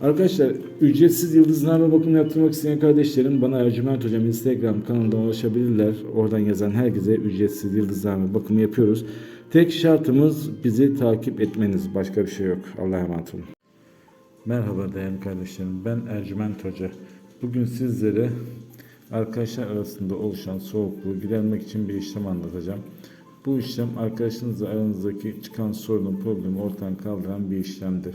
Arkadaşlar ücretsiz yıldızlarla bakım yaptırmak isteyen kardeşlerim bana Ercüment Hocam Instagram kanalından ulaşabilirler. Oradan yazan herkese ücretsiz yıldızlarla bakımı yapıyoruz. Tek şartımız bizi takip etmeniz. Başka bir şey yok. Allah'a emanet olun. Merhaba değerli kardeşlerim. Ben Ercüment Hoca. Bugün sizlere arkadaşlar arasında oluşan soğukluğu gidermek için bir işlem anlatacağım. Bu işlem arkadaşınızla aranızdaki çıkan sorunu, problemi ortadan kaldıran bir işlemdir.